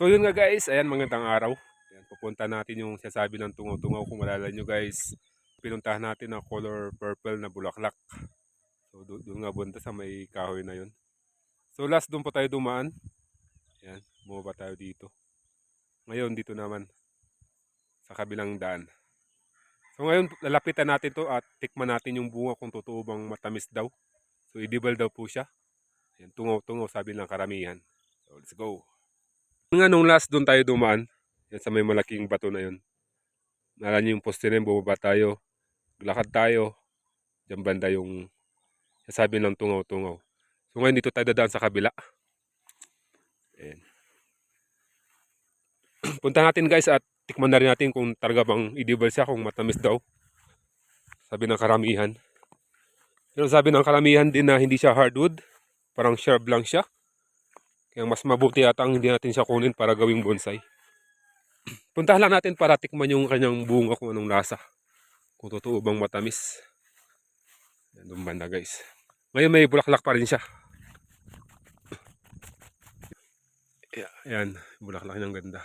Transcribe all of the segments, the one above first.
So yun nga guys, ayan magandang araw. Ayan, pupunta natin yung sasabi ng tungaw-tungaw kung malala nyo guys. Pinuntahan natin ang color purple na bulaklak. So do- doon nga bunda sa may kahoy na yun. So last doon pa tayo dumaan. Ayan, bumaba tayo dito. Ngayon dito naman sa kabilang daan. So ngayon lalapitan natin to at tikman natin yung bunga kung totoo bang matamis daw. So edible daw po siya. Ayan, tungaw-tungaw sabi ng karamihan. So let's go. Nga nung last doon tayo dumaan, yan sa may malaking bato na yun. Niyo yung poste na yun, bumaba tayo. Lakad tayo. Diyan banda yung sasabi ng tungaw-tungaw. So ngayon dito tayo dadaan sa kabila. Ayan. Punta natin guys at tikman na rin natin kung talaga bang edible siya, kung matamis daw. Sabi ng karamihan. Pero sabi ng karamihan din na hindi siya hardwood. Parang shrub lang siya. Kaya mas mabuti ata ang hindi natin siya kunin para gawing bonsai. Puntahan lang natin para tikman yung kanyang bunga kung anong lasa. Kung totoo bang matamis. Yan doon banda guys. Ngayon may bulaklak pa rin siya. Ayan, bulaklak niyang ganda.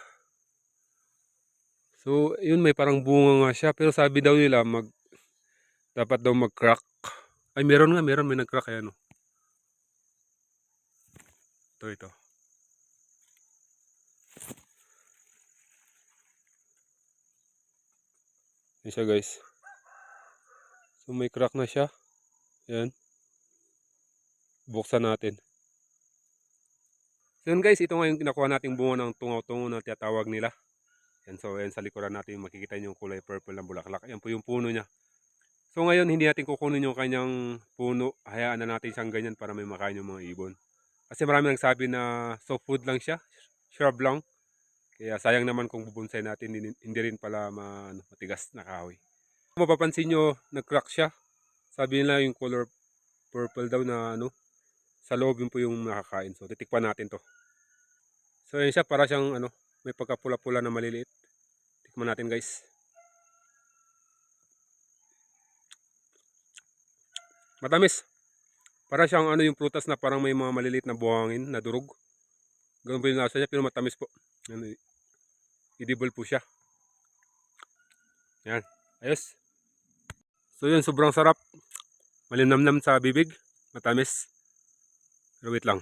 So, yun may parang bunga nga siya. Pero sabi daw nila, mag, dapat daw mag-crack. Ay, meron nga, meron. May nag-crack. Ayan, oh. Ito, ito. Yan siya guys. So may crack na siya. Yan. Buksan natin. So yun guys, ito nga yung kinakuha nating bunga ng tungaw-tungo na tinatawag nila. Yan, so yan sa likuran natin makikita yung kulay purple ng bulaklak. Yan po yung puno niya. So ngayon, hindi natin kukunin yung kanyang puno. Hayaan na natin siyang ganyan para may makain yung mga ibon. Kasi marami nagsabi na soft food lang siya, shrub lang. Kaya sayang naman kung bubonsay natin, hindi, rin pala ma, ano, matigas na kahoy. Mapapansin nyo, nag-crack siya. Sabi nila yung color purple daw na ano, sa loob yun po yung nakakain. So titikpan natin to. So yun siya, para siyang ano, may pagkapula-pula na maliliit. Tikman natin guys. Matamis. Para siyang ano yung prutas na parang may mga maliliit na buhangin na durog. Ganun po yung lasa niya pero matamis po. Ano, edible po siya. Yan. Ayos. So yun, sobrang sarap. Malinamnam sa bibig. Matamis. Pero wait lang.